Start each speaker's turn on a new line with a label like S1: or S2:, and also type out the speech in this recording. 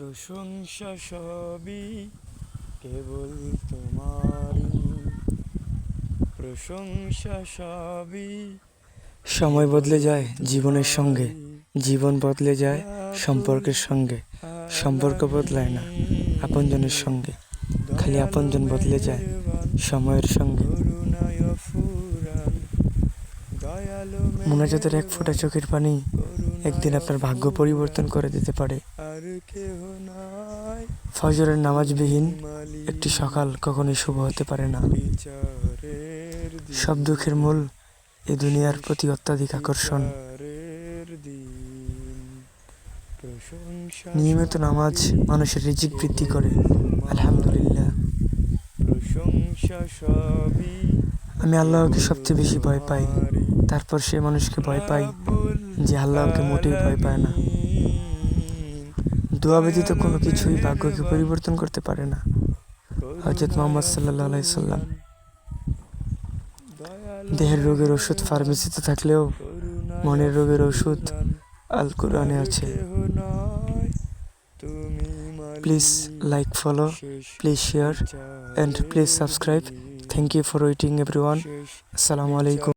S1: প্রশংসা সবই কেবল তোমারই। প্রশংসা সবই
S2: সময় বদলে যায় জীবনের সঙ্গে। জীবন বদলে যায় সম্পর্কের সঙ্গে। সম্পর্ক বদলায় না আপনজনের সঙ্গে। খালি আপনজন বদলে যায় সময়ের সঙ্গে। মোনাজাতের এক ফোঁটা চোখের পানি একদিন আপনার ভাগ্য পরিবর্তন করে দিতে পারে। ফজরের নামাজবিহীন একটি সকাল কখনোই শুভ হতে পারে না। সব দুঃখের মূল এ দুনিয়ার প্রতি অত্যাধিক আকর্ষণ। নিয়মিত নামাজ মানুষের রিজিক বৃদ্ধি করে। আলহামদুলিল্লাহ। আমি আল্লাহকে সবচেয়ে বেশি ভয় পাই। তারপর সে মানুষকে ভয় পাই যে আল্লাহকে মোটেই ভয় পায় না। দোয়া ব্যতীত কোনো কিছুই ভাগ্যকে পরিবর্তন করতে পারে না। হজরত মোহাম্মদ সাল্লাহ আলাইসাল্লাম দেহের রোগের ওষুধ ফার্মেসিতে থাকলেও মনের রোগের ওষুধ আল কোরআনে আছে। Please like, follow, please share and please subscribe. Thank you for waiting, everyone. আসসালামু আলাইকুম।